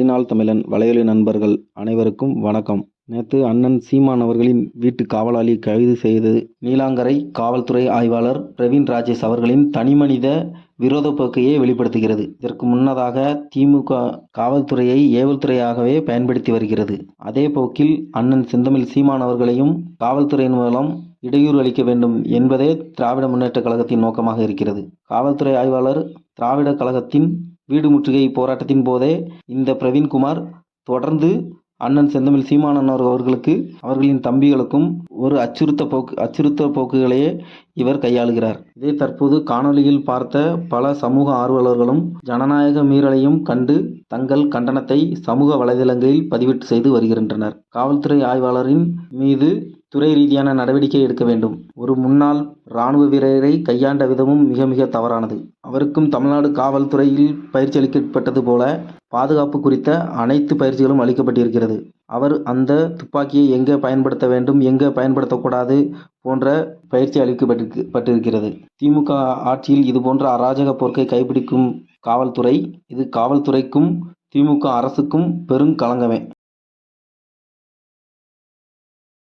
தமிழினால் தமிழன் வலையொலி நண்பர்கள் அனைவருக்கும் வணக்கம். நேற்று அண்ணன் சீமான் அவர்களின் வீட்டு காவலாளி கைது செய்தது நீலாங்கரை காவல்துறை ஆய்வாளர் பிரவீன் ராஜேஷ் அவர்களின் தனிமனித விரோத போக்கையே வெளிப்படுத்துகிறது. இதற்கு முன்னதாக திமுக காவல்துறையை ஏவல்துறையாகவே பயன்படுத்தி வருகிறது. அதே போக்கில் அண்ணன் செந்தமிழ் சீமான் அவர்களையும் காவல்துறையின் மூலம் இடையூறு அளிக்க வேண்டும் என்பதே திராவிட முன்னேற்றக் கழகத்தின் நோக்கமாக இருக்கிறது. காவல்துறை ஆய்வாளர் திராவிட கழகத்தின் வீடு முற்றுகை போராட்டத்தின் போதே இந்த பிரவீன்குமார் தொடர்ந்து அண்ணன் செந்தமிழ் சீமானன் அவர்களுக்கு அவர்களின் தம்பிகளுக்கும் ஒரு அச்சுறுத்த போக்கு அச்சுறுத்த போக்குகளையே இவர் கையாளுகிறார். இதை தற்போது காணொளியில் பார்த்த பல சமூக ஆர்வலர்களும் ஜனநாயக மீறலையும் கண்டு தங்கள் கண்டனத்தை சமூக வலைதளங்களில் பதிவிட்டு செய்து வருகின்றனர். காவல்துறை ஆய்வாளரின் மீது துறை ரீதியான நடவடிக்கை எடுக்க வேண்டும். ஒரு முன்னாள் இராணுவ வீரரை கையாண்ட விதமும் மிக மிக தவறானது. அவருக்கும் தமிழ்நாடு காவல்துறையில் பயிற்சி அளிக்கப்பட்டது போல பாதுகாப்பு குறித்த அனைத்து பயிற்சிகளும் அளிக்கப்பட்டிருக்கிறது. அவர் அந்த துப்பாக்கியை எங்கே பயன்படுத்த வேண்டும் எங்கே பயன்படுத்தக்கூடாது போன்ற பயிற்சி அளிக்கப்பட்டிருக்கு பட்டிருக்கிறது. திமுக ஆட்சியில் இதுபோன்ற அராஜக போர்க்கை கைப்பிடிக்கும் காவல்துறை இது காவல்துறைக்கும் திமுக அரசுக்கும் பெரும் களங்கமே